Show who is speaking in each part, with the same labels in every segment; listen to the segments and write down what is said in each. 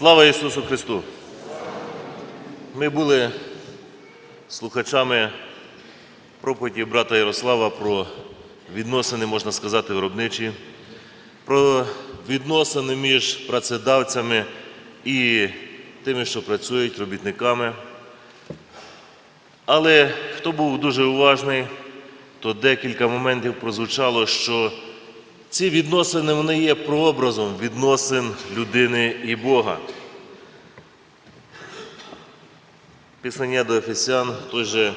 Speaker 1: Слава Ісусу Христу! Ми були слухачами проповіді брата Ярослава про відносини, можна сказати, виробничі, про відносини між працедавцями і тими, що працюють, робітниками. Але хто був дуже уважний, то декілька моментів прозвучало, що ці відносини вони є прообразом відносин людини і Бога. Післання до Ефесян, той же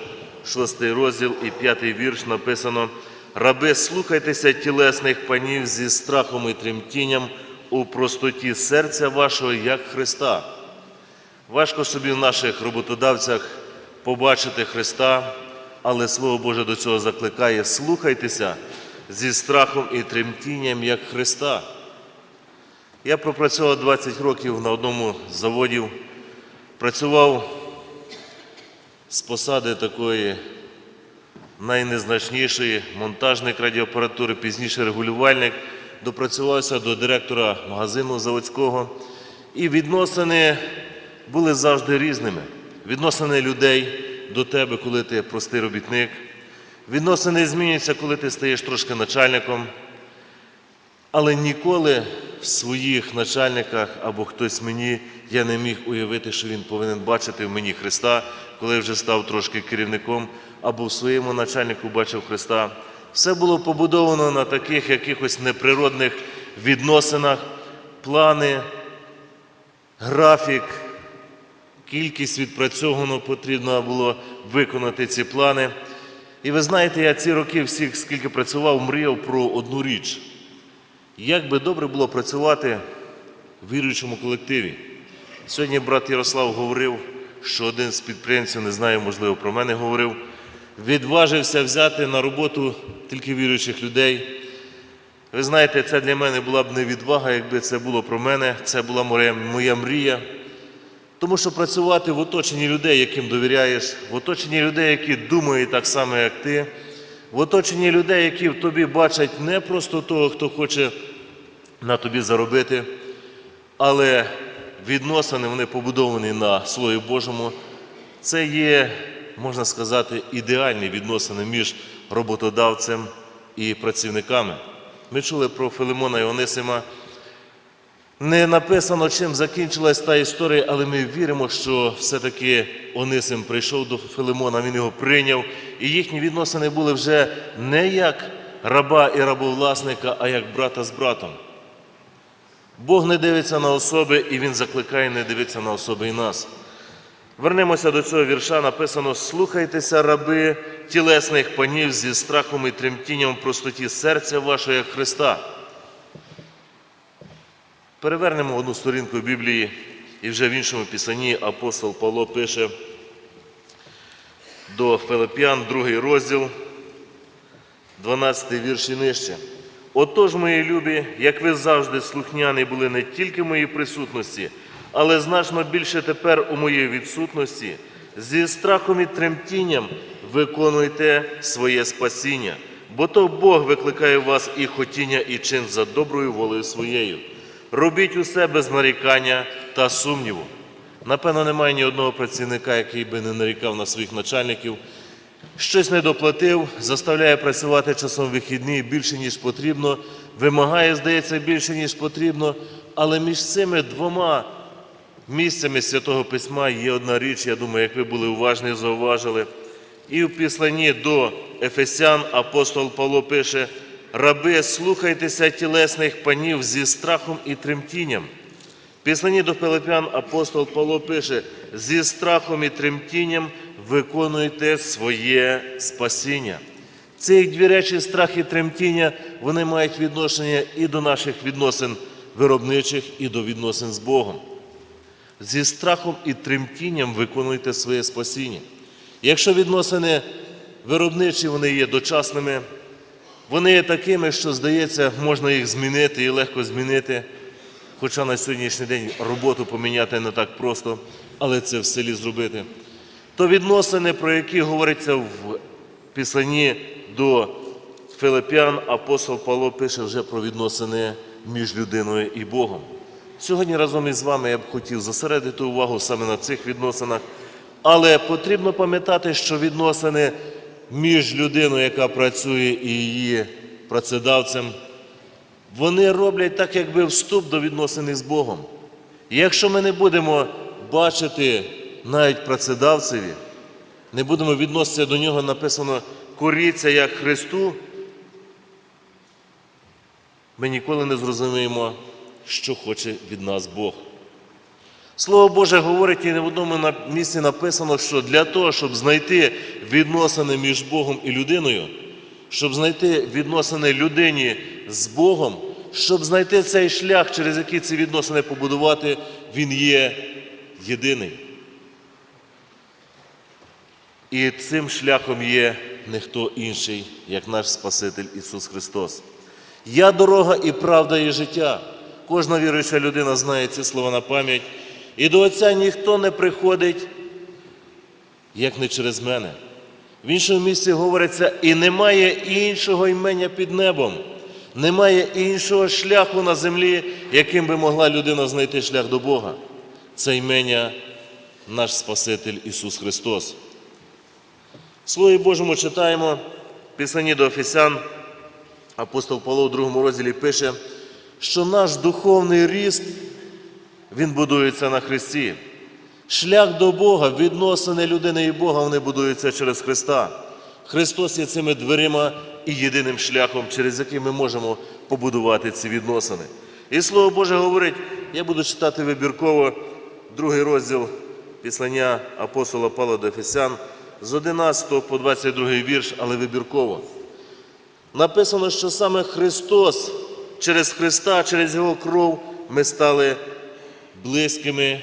Speaker 1: шостий розділ і п'ятий вірш написано: Раби, слухайтеся тілесних панів зі страхом і тремтінням у простоті серця вашого, як Христа. Важко собі в наших роботодавцях побачити Христа, але Слово Боже до цього закликає: слухайтеся зі страхом і тремтінням, як Христа. Я пропрацював 20 років на одному з заводів, працював з посади такої найнезначнішої монтажник радіоапаратури, пізніше регулювальник, допрацювався до директора магазину заводського. І відносини були завжди різними. Відносини людей до тебе, коли ти простий робітник. Відносини змінюються, коли ти стаєш трошки начальником. Але ніколи в своїх начальниках або хтось мені я не міг уявити, що він повинен бачити в мені Христа, коли вже став трошки керівником, або в своєму начальнику бачив Христа. Все було побудовано на таких якихось неприродних відносинах, плани, графік, кількість відпрацьовано потрібно було виконати ці плани. І ви знаєте, я ці роки всіх, скільки працював, мріяв про одну річ. Як би добре було працювати в віруючому колективі. Сьогодні брат Ярослав говорив, що один з підприємців, не знаю, можливо, про мене говорив, відважився взяти на роботу тільки віруючих людей. Ви знаєте, це для мене була б не відвага, якби це було про мене, це була моя, мрія. Тому що працювати в оточенні людей, яким довіряєш, в оточенні людей, які думають так само, як ти, в оточенні людей, які в тобі бачать не просто того, хто хоче на тобі заробити, але відносини вони побудовані на Слові Божому. Це є, можна сказати, ідеальні відносини між роботодавцем і працівниками. Ми чули про Филимона і Онисима. Не написано, чим закінчилась та історія, але ми віримо, що все-таки Онисим прийшов до Филимона, він його прийняв, і їхні відносини були вже не як раба і рабовласника, а як брата з братом. Бог не дивиться на особи, і Він закликає не дивитися на особи і нас. Вернемося до цього вірша. Написано: слухайтеся, раби тілесних панів зі страхом і тремтінням простоті серця вашого, як Христа. Перевернемо одну сторінку Біблії, і вже в іншому писанні апостол Павло пише до Филип'ян, другий розділ, 12 вірш і нижче. Отож, мої любі, як ви завжди слухняні були не тільки в моїй присутності, але значно більше тепер у моїй відсутності, зі страхом і тремтінням виконуйте своє спасіння, бо то Бог викликає в вас і хотіння, і чин за доброю волею своєю. Робіть усе без нарікання та сумніву. Напевно, немає ні одного працівника, який би не нарікав на своїх начальників. Щось не доплатив, заставляє працювати часом вихідні більше, ніж потрібно, вимагає, здається, більше, ніж потрібно. Але між цими двома місцями Святого Письма є одна річ, я думаю, як ви були уважні, зауважили. І в післанні до Ефесян апостол Павло пише: раби, слухайтеся тілесних панів зі страхом і тремтінням. В післанні до Филипян апостол Павло пише: зі страхом і тремтінням виконуйте своє спасіння. Ці дві речі, страх і тремтіння, вони мають відношення і до наших відносин виробничих, і до відносин з Богом. Зі страхом і тремтінням виконуйте своє спасіння. Якщо відносини виробничі, вони є дочасними, вони є такими, що, здається, можна їх змінити і легко змінити. Хоча на сьогоднішній день роботу поміняти не так просто, але це в селі зробити. То відносини, про які говориться в писанні до Филип'ян, апостол Павло пише вже про відносини між людиною і Богом. Сьогодні разом із вами я б хотів зосередити увагу саме на цих відносинах, але потрібно пам'ятати, що відносини між людиною, яка працює, і її працедавцем, вони роблять так, якби вступ до відносин із Богом. І якщо ми не будемо бачити навіть працедавцеві, не будемо відноситися до нього, написано коріться як Христу, ми ніколи не зрозуміємо, що хоче від нас Бог. Слово Боже говорить, і не в одному місці написано, що для того, щоб знайти відносини між Богом і людиною, щоб знайти відносини людині з Богом, щоб знайти цей шлях, через який ці відносини побудувати, він є єдиний. І цим шляхом є не хто інший, як наш Спаситель Ісус Христос. Я дорога і правда, і життя. Кожна віруюча людина знає ці слова на пам'ять. І до Отця ніхто не приходить, як не через мене. В іншому місці говориться, і немає іншого імення під небом, немає іншого шляху на землі, яким би могла людина знайти шлях до Бога. Це імення наш Спаситель Ісус Христос. Слові Божому читаємо в Писанні до Офісян, апостол Павло в другому розділі пише, що наш духовний ріст, він будується на Христі. Шлях до Бога, відносини людини і Бога, вони будуються через Христа. Христос є цими дверима і єдиним шляхом, через який ми можемо побудувати ці відносини. І Слово Боже говорить, я буду читати вибірково другий розділ післання апостола Павла до Ефесян з 11 по 22 вірш, але вибірково. Написано, що саме Христос, через Христа, через Його кров ми стали близькими,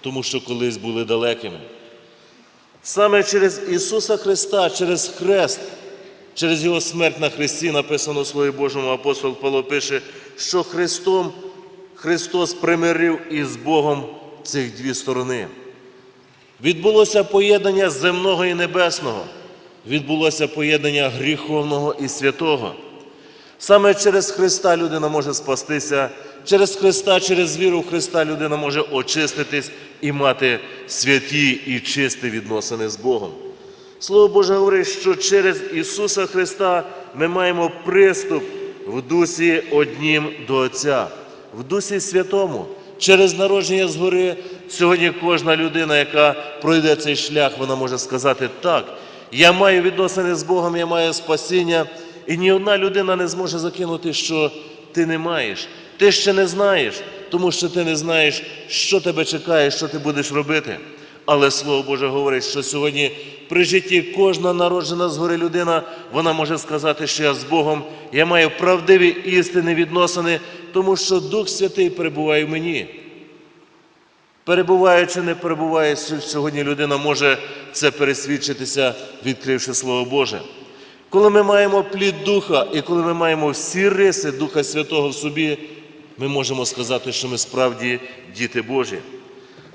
Speaker 1: тому що колись були далекими. Саме через Ісуса Христа, через Хрест, через Його смерть на Христі, написано в Слові Божому, апостол Павло пише, що Христом Христос примирив із Богом цих дві сторони. Відбулося поєднання земного і небесного, відбулося поєднання гріховного і святого. Саме через Христа людина може спастися, через Христа, через віру в Христа людина може очиститись і мати святі і чисті відносини з Богом. Слово Боже говорить, що через Ісуса Христа ми маємо приступ в дусі однім до Отця, в дусі святому. Через народження згори сьогодні кожна людина, яка пройде цей шлях, вона може сказати так. Я маю відносини з Богом, я маю спасіння, і ні одна людина не зможе закинути, що ти не маєш. Ти ще не знаєш, тому що ти не знаєш, що тебе чекає, що ти будеш робити. Але Слово Боже говорить, що сьогодні при житті кожна народжена згори людина, вона може сказати, що я з Богом, я маю правдиві істини відносини, тому що Дух Святий перебуває в мені. Перебуваючи, не перебуває, сьогодні людина може це пересвідчитися, відкривши Слово Боже. Коли ми маємо плід Духа і коли ми маємо всі риси Духа Святого в собі, ми можемо сказати, що ми справді діти Божі.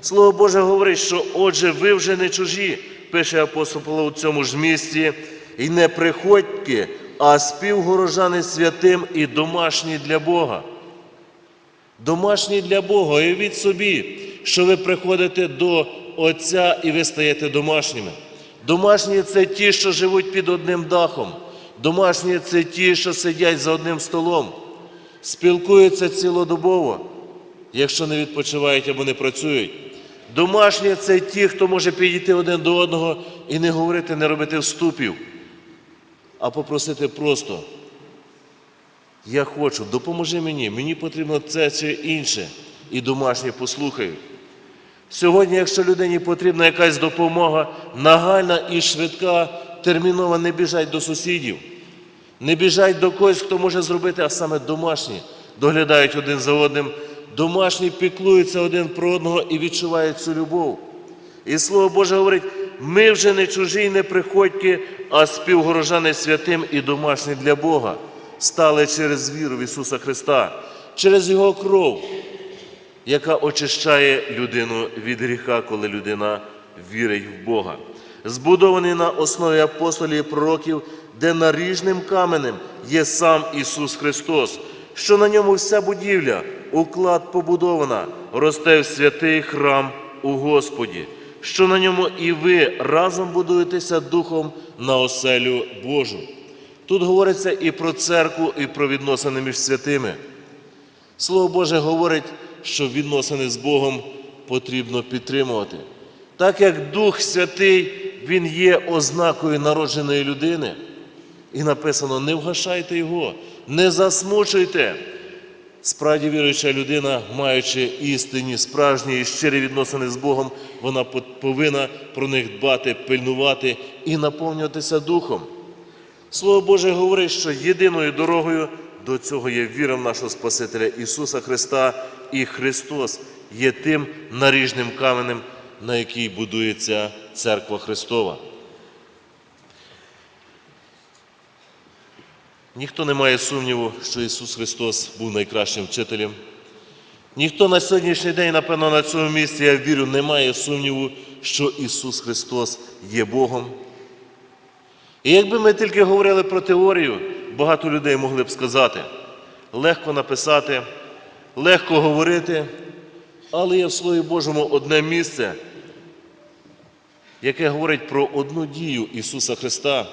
Speaker 1: Слово Боже говорить, що отже, ви вже не чужі, пише апостол Павло у цьому ж місці, і не приходьки, а співгорожани святим і домашні для Бога. Домашні для Бога, уявіть собі, що ви приходите до Отця і ви стаєте домашніми. Домашні це ті, що живуть під одним дахом. Домашні це ті, що сидять за одним столом, спілкуються цілодобово, якщо не відпочивають або не працюють. Домашні це ті, хто може підійти один до одного і не говорити, не робити вступів, а попросити просто. Я хочу, допоможи мені, мені потрібно це чи інше, і домашні послухають. Сьогодні, якщо людині потрібна якась допомога, нагальна і швидка, термінова, не біжать до сусідів, не біжать до когось, хто може зробити, а саме домашні, доглядають один за одним, домашні піклуються один про одного і відчувають цю любов. І Слово Боже говорить, ми вже не чужі, не приходьки, а співгорожани святим і домашні для Бога, стали через віру в Ісуса Христа, через Його кров, яка очищає людину від гріха, коли людина вірить в Бога. Збудований на основі апостолів і пророків, де наріжним каменем є сам Ісус Христос, що на ньому вся будівля, уклад побудована, росте в святий храм у Господі, що на ньому і ви разом будуєтеся духом на оселю Божу. Тут говориться і про церкву, і про відносини між святими. Слово Боже говорить, що відносини з Богом потрібно підтримувати. Так як Дух Святий, Він є ознакою народженої людини. І написано: не вгашайте його, не засмучуйте. Справді віруюча людина, маючи істинні, справжні і щирі відносини з Богом, вона повинна про них дбати, пильнувати і наповнюватися Духом. Слово Боже говорить, що єдиною дорогою до цього є віра в нашого Спасителя Ісуса Христа, і Христос є тим наріжним каменем, на який будується церква Христова. Ніхто не має сумніву, що Ісус Христос був найкращим вчителем. Ніхто на сьогоднішній день, напевно, на цьому місці, я вірю, не має сумніву, що Ісус Христос є Богом. І якби ми тільки говорили про теорію, багато людей могли б сказати, легко написати, легко говорити, але є в Слові Божому одне місце, яке говорить про одну дію Ісуса Христа,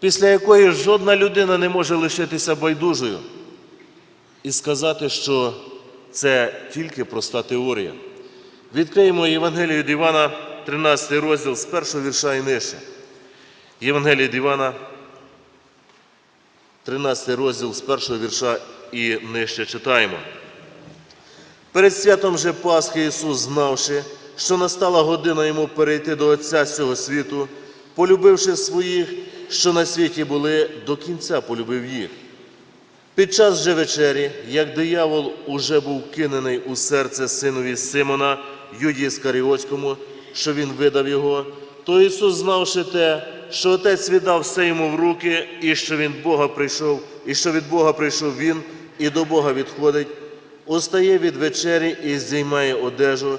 Speaker 1: після якої жодна людина не може лишитися байдужою і сказати, що це тільки проста теорія. Відкриємо Євангелію від Івана, 13 розділ з першого вірша і нижче. Євангелія від Івана, 13 розділ з першого вірша і нижче читаємо. Перед святом же Пасхи Ісус, знавши, що настала година йому перейти до Отця цього світу, полюбивши своїх, що на світі були, до кінця полюбив їх. Під час же вечері, як диявол уже був кинений у серце синові Симона, Юді Іскаріотському, що він видав його, то Ісус, знавши те, що Отець віддав все йому в руки, і що він Бога прийшов, і що від Бога прийшов Він, і до Бога відходить, устає від вечері і здіймає одежу,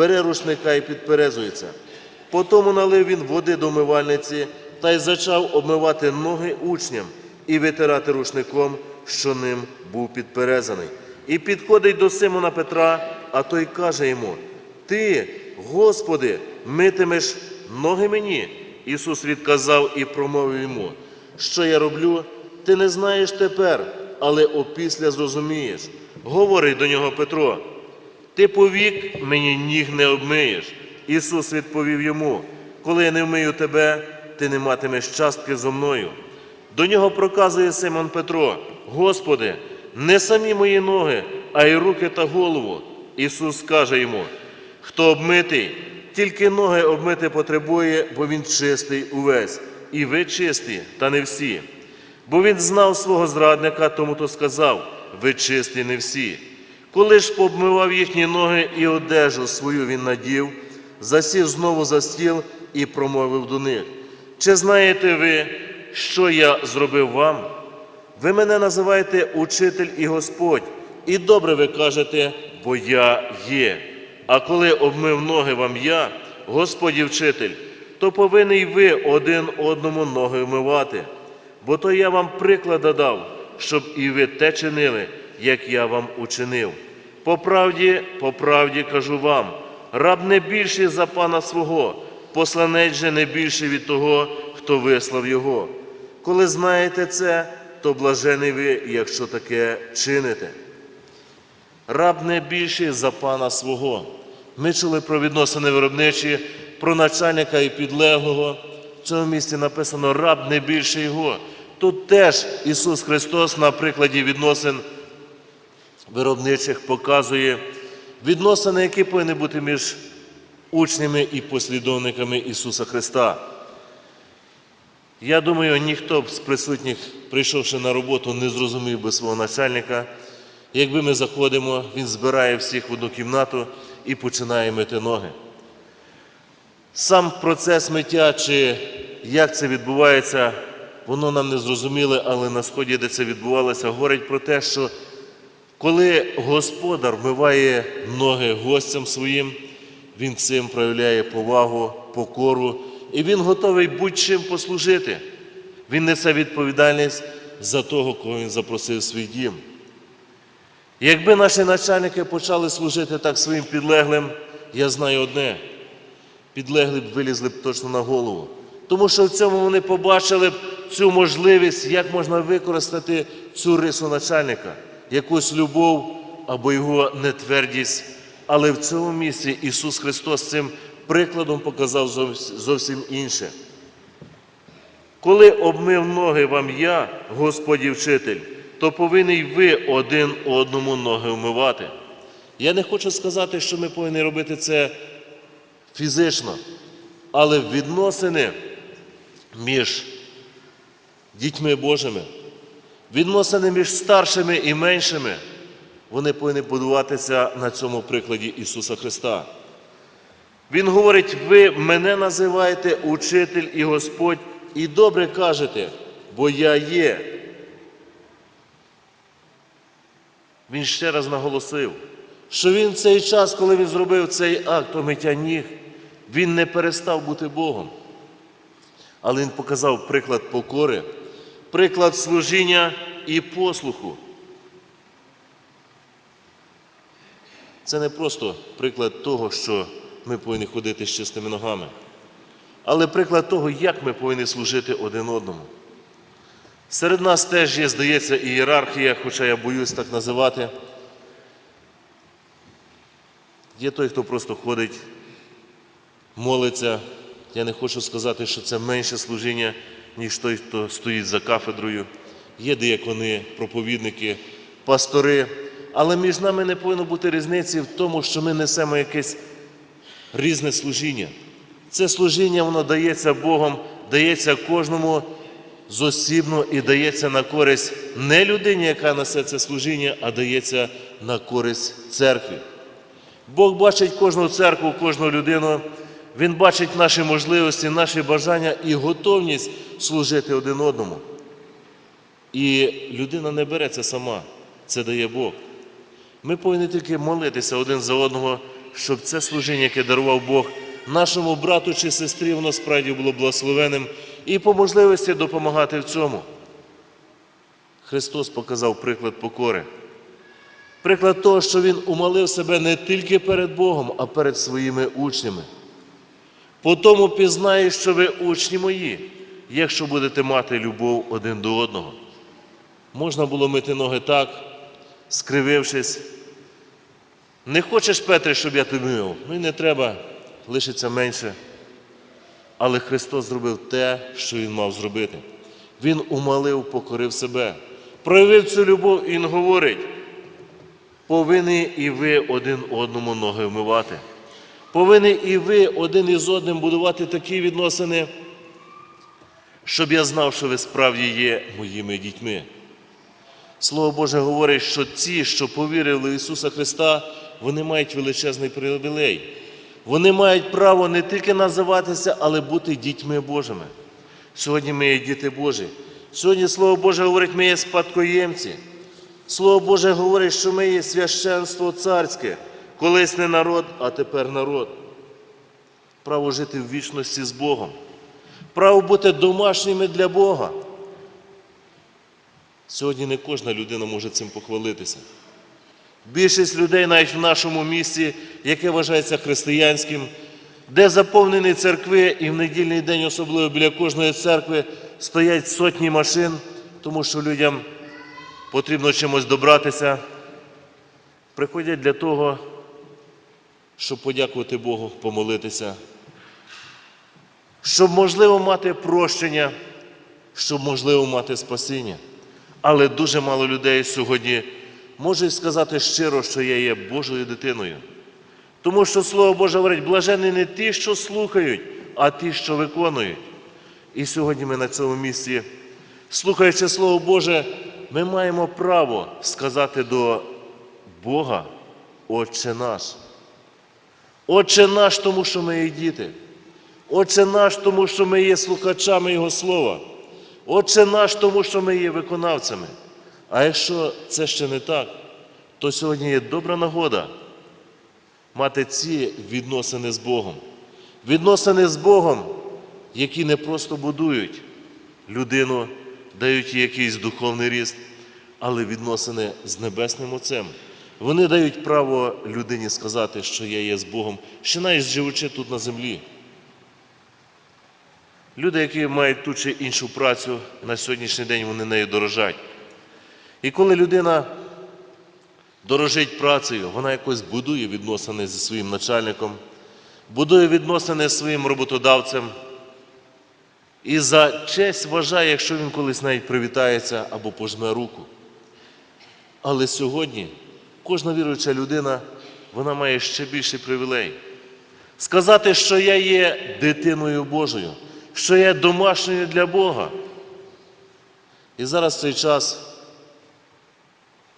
Speaker 1: бере рушника і підперезується. Потому налив він води до мивальниці та й зачав обмивати ноги учням і витирати рушником, що ним був підперезаний. І підходить до Симона Петра, а той каже йому: Ти, Господи, митимеш ноги мені. Ісус відказав і промовив йому, що я роблю, ти не знаєш тепер, але опісля зрозумієш. Говорить до нього Петро, ти повік мені ніг не обмиєш. Ісус відповів йому: Коли я не вмию тебе, ти не матимеш частки зо мною. До нього проказує Симон Петро: Господи, не самі мої ноги, а й руки та голову. Ісус каже йому: Хто обмитий, тільки ноги обмити потребує, бо він чистий увесь, і ви чисті, та не всі. Бо він знав свого зрадника, тому то сказав: ви чисті не всі. Коли ж пообмивав їхні ноги і одежу свою він надів, засів знову за стіл і промовив до них: Чи знаєте ви, що я зробив вам? Ви мене називаєте учитель і Господь, і добре ви кажете, бо я є. А коли обмив ноги вам я, Господь і вчитель, то повинні ви один одному ноги вмивати. Бо то я вам приклад дав, щоб і ви те чинили, як я вам учинив. По правді, по правді кажу вам, раб не більший за пана свого, посланець же не більший від того, хто вислав його. Коли знаєте це, то блажений ви, якщо таке чините. Раб не більший за пана свого. Ми чули про відносини виробничі, про начальника і підлеглого. В цьому місці написано раб не більше його. Тут теж Ісус Христос на прикладі відносин виробничих показує відносини, які повинні бути між учнями і послідовниками Ісуса Христа. Я думаю, ніхто б з присутніх, прийшовши на роботу, не зрозумів би свого начальника. Якби ми заходимо, він збирає всіх в одну кімнату і починає мити ноги. Сам процес миття, чи як це відбувається, воно нам не зрозуміле, але на сході, де це відбувалося, говорить про те, що коли господар вмиває ноги гостям своїм, він цим проявляє повагу, покору, і він готовий будь-чим послужити. Він несе відповідальність за того, кого він запросив в свій дім. Якби наші начальники почали служити так своїм підлеглим, я знаю одне, підлеглі б вилізли б точно на голову. Тому що в цьому вони побачили б цю можливість, як можна використати цю рису начальника, якусь любов або його нетвердість. Але в цьому місці Ісус Христос цим прикладом показав зовсім інше. Коли обмив ноги вам я, Господі вчитель, то повинні ви один одному ноги вмивати. Я не хочу сказати, що ми повинні робити це фізично, але відносини між дітьми Божими, відносини між старшими і меншими, вони повинні будуватися на цьому прикладі Ісуса Христа. Він говорить, ви мене називаєте учитель і Господь, і добре кажете, бо я є. Він ще раз наголосив, що він в цей час, коли він зробив цей акт омиття ніг, він не перестав бути Богом. Але він показав приклад покори, приклад служіння і послуху. Це не просто приклад того, що ми повинні ходити з чистими ногами, але приклад того, як ми повинні служити один одному. Серед нас теж є, здається, ієрархія, хоча я боюсь так називати. Є той, хто просто ходить, молиться. Я не хочу сказати, що це менше служіння, ніж той, хто стоїть за кафедрою. Є диякони, проповідники, пастори. Але між нами не повинно бути різниці в тому, що ми несемо якесь різне служіння. Це служіння, воно дається Богом, дається кожному зосібно і дається на користь не людині, яка несе це служіння, а дається на користь церкві. Бог бачить кожну церкву, кожну людину. Він бачить наші можливості, наші бажання і готовність служити один одному. І людина не бере це сама, це дає Бог. Ми повинні тільки молитися один за одного, щоб це служіння, яке дарував Бог, нашому брату чи сестрі, воно справді було благословенним і по можливості допомагати в цьому. Христос показав приклад покори. Приклад того, що Він умалив себе не тільки перед Богом, а перед своїми учнями. По тому пізнаю, що ви учні мої, якщо будете мати любов один до одного. Можна було мити ноги так, скривившись. Не хочеш, Петре, щоб я тобі мив? Ну і не треба, лишиться менше. Але Христос зробив те, що Він мав зробити. Він умалив, покорив себе, проявив цю любов і Він говорить, повинні і ви один одному ноги вмивати. Повинні і ви один із одним будувати такі відносини, щоб я знав, що ви справді є моїми дітьми. Слово Боже говорить, що ті, що повірили в Ісуса Христа, вони мають величезний привілей. Вони мають право не тільки називатися, але бути дітьми Божими. Сьогодні ми є діти Божі. Сьогодні Слово Боже говорить, ми є спадкоємці. Слово Боже говорить, що ми є священство царське, колись не народ, а тепер народ. Право жити в вічності з Богом. Право бути домашніми для Бога. Сьогодні не кожна людина може цим похвалитися. Більшість людей навіть в нашому місті, яке вважається християнським, де заповнені церкви, і в недільний день, особливо біля кожної церкви, стоять сотні машин, тому що людям потрібно чимось добратися. Приходять для того, щоб подякувати Богу, помолитися, щоб можливо мати прощення, щоб можливо мати спасіння. Але дуже мало людей сьогодні можуть сказати щиро, що я є Божою дитиною. Тому що Слово Боже говорить, блажені не ті, що слухають, а ті, що виконують. І сьогодні ми на цьому місці, слухаючи Слово Боже, ми маємо право сказати до Бога, Отче наш. Отче наш, тому що ми є діти. Отче наш, тому що ми є слухачами Його Слова. Отче наш, тому що ми є виконавцями. А якщо це ще не так, то сьогодні є добра нагода мати ці відносини з Богом. Відносини з Богом, які не просто будують людину, дають їй якийсь духовний ріст, але відносини з Небесним Отцем, Вони дають право людині сказати, що я є з Богом, ще навіть живучи тут на землі. Люди, які мають ту чи іншу працю, на сьогоднішній день вони нею дорожать. І коли людина дорожить працею, вона якось будує відносини зі своїм начальником, будує відносини зі своїм роботодавцем. І за честь вважає, якщо він колись навіть привітається або пожме руку. Але сьогодні кожна віруюча людина, вона має ще більший привілей. Сказати, що я є дитиною Божою, що я домашньою для Бога. І зараз в цей час,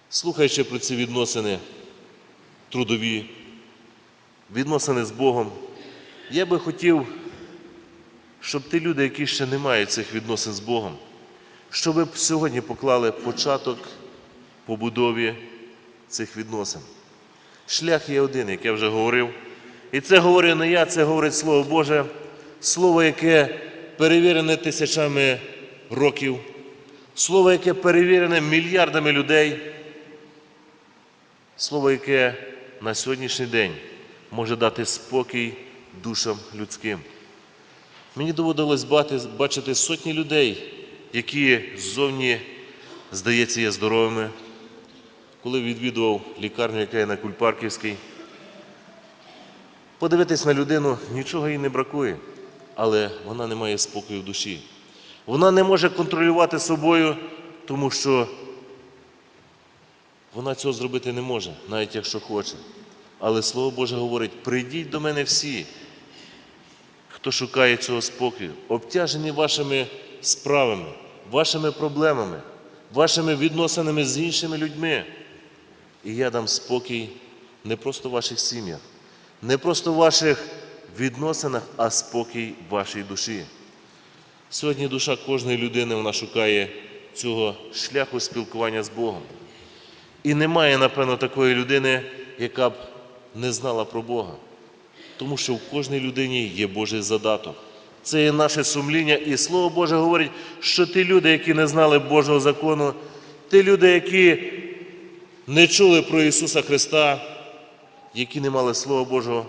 Speaker 1: слухаючи про ці відносини трудові, відносини з Богом, я би хотів, щоб ті люди, які ще не мають цих відносин з Богом, щоб сьогодні поклали початок побудові цих відносин. Шлях є один, як я вже говорив. І це говорю не я, це говорить Слово Боже, Слово, яке перевірене тисячами років, Слово, яке перевірене мільярдами людей, Слово, яке на сьогоднішній день може дати спокій душам людським. Мені доводилось бачити сотні людей, які ззовні, здається, є здоровими. Коли відвідував лікарню, яка є на Кульпарківській, подивитись на людину, нічого їй не бракує, але вона не має спокою в душі. Вона не може контролювати собою, тому що вона цього зробити не може, навіть якщо хоче. Але Слово Боже говорить: прийдіть до мене всі, хто шукає цього спокою, обтяжені вашими справами, вашими проблемами, вашими відносинами з іншими людьми. І я дам спокій не просто в ваших сім'ях, не просто ваших відносинах, а спокій вашій душі. Сьогодні душа кожної людини вона шукає цього шляху спілкування з Богом. І немає, напевно, такої людини, яка б не знала про Бога. Тому що в кожній людині є Божий задаток. Це є наше сумління, і Слово Боже говорить, що ті люди, які не знали Божого закону, ті люди, які не чули про Ісуса Христа, які не мали Слова Божого,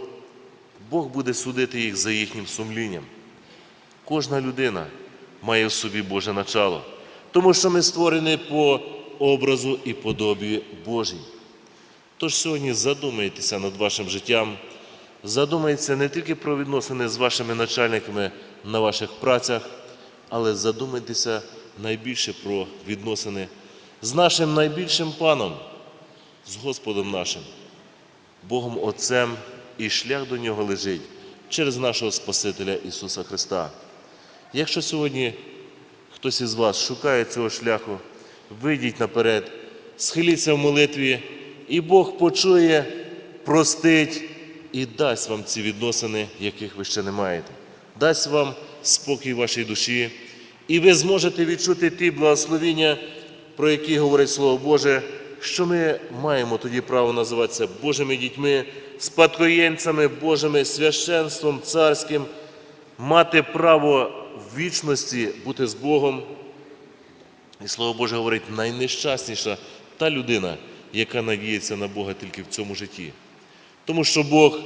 Speaker 1: Бог буде судити їх за їхнім сумлінням. Кожна людина має в собі Боже начало, тому що ми створені по образу і подобі Божій. Тож сьогодні задумайтеся над вашим життям, задумайтеся не тільки про відносини з вашими начальниками на ваших працях, але задумайтеся найбільше про відносини з нашим найбільшим паном, з Господом нашим, Богом Отцем, і шлях до нього лежить через нашого Спасителя Ісуса Христа. Якщо сьогодні хтось із вас шукає цього шляху, вийдіть наперед, схиліться в молитві, і Бог почує, простить і дасть вам ці відносини, яких ви ще не маєте. Дасть вам спокій вашій душі, і ви зможете відчути ті благословіння, про які говорить Слово Боже, що ми маємо тоді право називатися Божими дітьми, спадкоємцями Божими, священством царським, мати право в вічності бути з Богом. І Слово Боже говорить, найнещасніша та людина, яка надіється на Бога тільки в цьому житті. Тому що Бог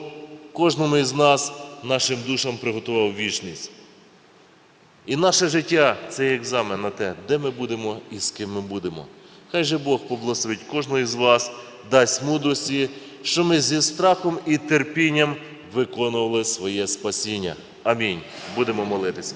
Speaker 1: кожному із нас, нашим душам приготував вічність. І наше життя це екзамен на те, де ми будемо і з ким ми будемо. Хай же Бог поблагословить кожного із вас, дасть мудрості, що ми зі страхом і терпінням виконували своє спасіння. Амінь. Будемо молитися.